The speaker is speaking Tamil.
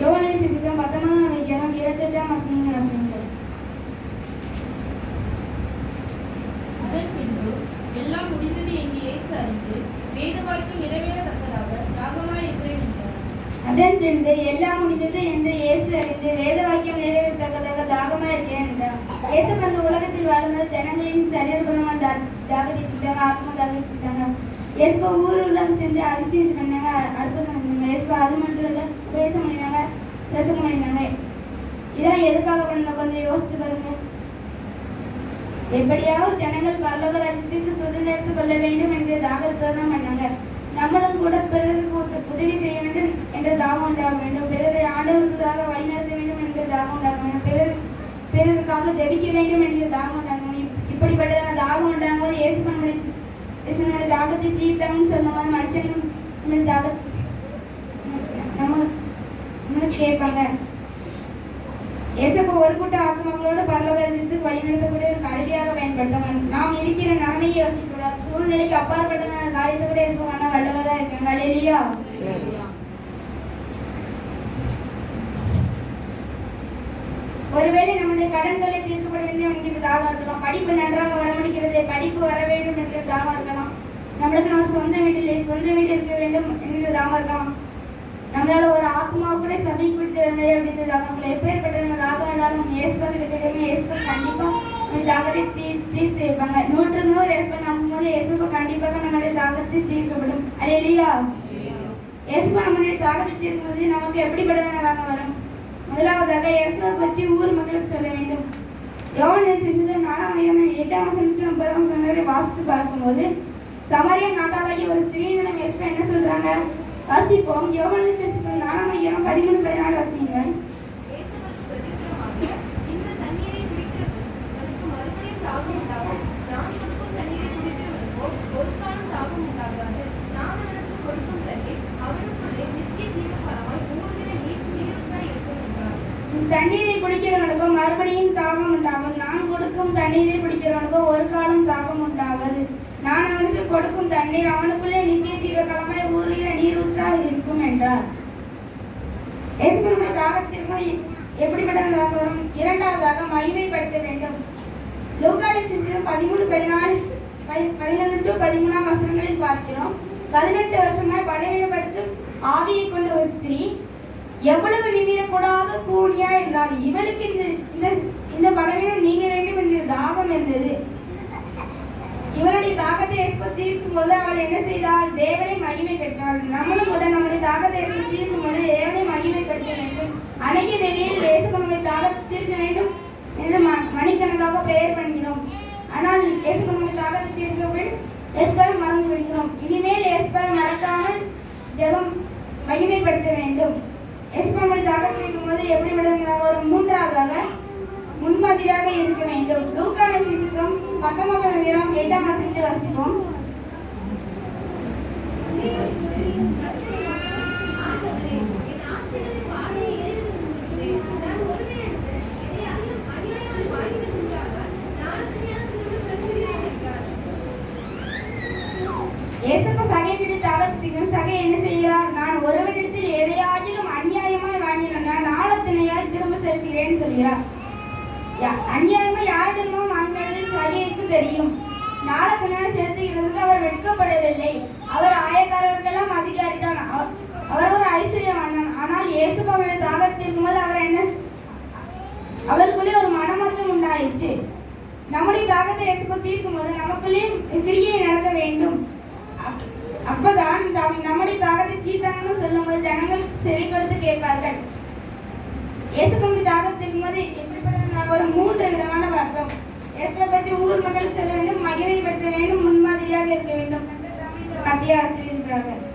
யோவானின் சுவிசேஷம் பத்தொன்பதாம் அதிகாரம் இருபத்தெட்டாம் வசனம் வாசிங்கள் அதன் பின்பு எல்லாம் முடிந்தது என்று இயேசு அறிந்து வேத வாக்கியம் நிறைவேறத்தக்கதாக தாகமாய் இருக்கிறேன் என்றார் அதன் பின்பு எல்லாம் முடிந்தது என்று இயேசு அறிந்து வேத வாக்கியம் நிறைவேறத்தக்கதாக தாகமா இருக்கிறேன் என்றார். இயேசு அந்த உலகத்தில் வாழும்போது ஜனங்களின் சரீரபுரமான தாகத்தை தீர்த்தாங்க ஆத்மா தாகத்தை தீர்த்தாங்க எஸ்பா ஊர் உலகம் சென்று அதிசயம் பண்ணாங்க அற்புதம் பண்ணாங்க எஸ்பா அது மட்டும் இல்லை பேச பண்ணினாங்க பிரசங்கம் பண்ணினாங்க. இதெல்லாம் எதுக்காக பண்ண கொஞ்சம் யோசித்து பாருங்க. எப்படியாவது ஜனங்கள் பரலோக ராஜ்யத்துக்கு சுதந்திரத்து கொள்ள வேண்டும் என்ற தாகத்தை தான் பண்ணாங்க. நம்மளும் கூட பிறருக்கு உதவி செய்ய வேண்டும் என்ற தாகம் உண்டாக வேண்டும். பிறரை ஆண்டவர்களுக்காக வழிநடத்த வேண்டும் என்ற தாகம் உண்டாக வேண்டும். பிறர் பிறருக்காக ஜெபிக்க வேண்டும் என்ற தாகம் உண்டாக வேண்டும். இப்படிப்பட்டதான தாகம் உண்டாகும் போது இயேசு நம்முடைய இயேசு தாகத்தை தாகத்தை தீர்த்தாங்கன்னு மாதிரி மனுஷனும் நம்முடைய தாகத்தை நம்ம நம்மளுக்கு கேட்பாங்க ஏசப்ப ஒரு கூட்ட ஆத்மாக்களோட பரலோகத்துக்கு வழிநடத்தக்கூடிய ஒரு கருவியாக பயன்படுத்தணும் நாம் இருக்கிற நிலைமையை யோசிக்கக்கூடாது. சூழ்நிலைக்கு அப்பாற்பட்டதான காரியத்தை கூட எதுவும் பண்ண வல்லவராக இருக்காங்க? இல்லையா ஒருவேளை நம்முடைய கடன்களை தீர்க்கப்பட வேண்டிய உங்களுக்கு தாகம் இருக்கலாம். படிப்பு நன்றாக வரணும் முடிகிறது படிப்பு வர வேண்டும் என்கிற தாகம் இருக்கலாம் நம்மளுக்கு நம்ம சொந்த வீட்டிலே சொந்த வீடு இருக்க வேண்டும் என்கிறதாக இருக்கலாம் நம்மளால ஒரு ஆத்மா கூட சபை கூட்டிட்டு வர முடியாது அப்படின்ற தாகம் எப்பேற்பட்ட இருந்தாலும் ஏசுபா கிட்ட கேட்டோமே கண்டிப்பாக கண்டிப்பா நம்ம தாகத்தை தீ தீர்த்து வைப்பாங்க. நூற்றுக்கு நூறு ஏசுபா நம்பும் போது ஏசுபா கண்டிப்பாக நம்மளுடைய தாகத்தை தீர்க்கப்படும். அது இல்லையா ஏசுபா நம்மளுடைய தாகத்தை தீர்க்கும் போது நமக்கு எப்படிப்பட்டதான தாகம் வரும்? முதலாவதாக இயேசுவை பற்றி ஊர் மக்களுக்கு சொல்ல வேண்டும். எவ்வளோ சுவிசேஷம் நாலாம் ஐயாம் எட்டாம் வசனத்தில் முப்பதாம் வசனம் வரை வாசித்து பார்க்கும்போது சமாரியா நாட்டாளாகி ஒரு ஸ்திரீனிடம் இயேசுவா என்ன சொல்றாங்க? வாசிப்போம். யோவான் சுவிசேஷம் நாலாம் அதிகாரம் பதிமூணு பதினாலு வாசிங்கள் தண்ணீரை குடிக்கிறவன் தனக்கு மறுபடியும் தாகம் உண்டாகும். நான் கொடுக்கும் தண்ணீரை குடிக்கிறவனுக்கோ ஒரு காலம் தாகம் உண்டாகும். நான் அவனுக்கு கொடுக்கும் தண்ணீர் அவனுக்குள்ளே நித்திய தீபகலமாய் ஊறுகிற நீரூற்றாக இருக்கும் என்றார். இயேசுவினுடைய தாகத்திற்கு எப்படிப்பட்டதாக வரும் இரண்டாவதாக மகிமைப்படுத்த வேண்டும். லூக்காடி சிசு பதிமூணு பதினாலு பதினொன்று டு பதிமூணாம் வசனங்களில் பார்க்கிறோம். பதினெட்டு வருஷமாய் பலவீனப்படுத்தும் ஆவியை கொண்ட ஒரு ஸ்திரீ எவ்வளவு நிமிரக்கூடாத கூடியா இருந்தால் இவளுக்கு இந்த இந்த இந்த பலவீனம் நீங்க வேண்டும் என்ற தாகம் இருந்தது. தாகத்தை இயேசு தீர்க்கும் போது அவள் என்ன செய்தாள்? தேவனை மகிமைப்படுத்தினாள். நம்மளும் கூட நம்முடைய தாகத்தை இயேசு தீர்க்கும் போது தேவனை மகிமைப்படுத்த வேண்டும். அநேக வெளியில் இயேசு நம்முடைய தாகத்தை தீர்க்க வேண்டும் என்று ம- மணிக்கணக்காக பிரேயர் பண்ணுகிறோம். ஆனால் இயேசு நம்முடைய தாகத்தை தீர்க்க வேண்டும் மறந்து விடுகிறோம். இனிமேல் எஸ்பர் மறக்காமல் ஜெபம் மகிமைப்படுத்த வேண்டும். எஸ்பர் தாகத்தை தீர்க்கும் போது எப்படி விடுவதாக ஒரு மூன்றாவதாக முன்மாதிரியாக இருக்க வேண்டும். சரியான திரும்ப சொல்கிறேன் என்றார். ஏசப்ப சகையிட்டு தாகத்துக்கு சகை என்ன செய்கிறார்? நான் ஒருவனிடத்தில் எதையாகிலும் அநியாயமாய் வாங்கினேன். நான் நாளத்தினையாய் திரும்ப செலுத்துகிறேன் சொல்கிறார். யா- அநியாயமா யாரிடமோ வாங்கினது சகைக்கு தெரியும். நாளத்தினையாய் செலுத்துகிறதுக்கு அவர் வெட்கப்படவில்லை. அவர் ஆயக்காரர்களெல்லாம் அதிகாரி தான் அவர் ஒரு ஐஸ்வர்யவான் ஆனால் இயேசுபாவுடைய தாகத்திற்கும் போது அவர் என்ன? அவருக்குள்ளே ஒரு மனமாற்றம் உண்டாயிடுச்சு நம்முடைய தாகத்தை இயேசுபா தீர்க்கும் போது நமக்குள்ளே கிரியை நடக்க வேண்டும். அப்- அப்பதான் தம் நம்முடைய தாகத்தை தீர்த்தாங்கன்னு சொல்லும்போது ஜனங்கள் செவி கொடுத்து கேட்பார்கள். இயேசுபனுடைய தாகத்திற்கும் போது எப்படிப்பட்ட ஒரு மூன்று விதமான வர்க்கம் இயேசுவை பற்றி ஊர் மக்கள் சொல்ல வேண்டும் மகிமைப்படுத்த வேண்டும் முன்மாதிரியாக இருக்க வேண்டும் மத்திய ஆசிரியர்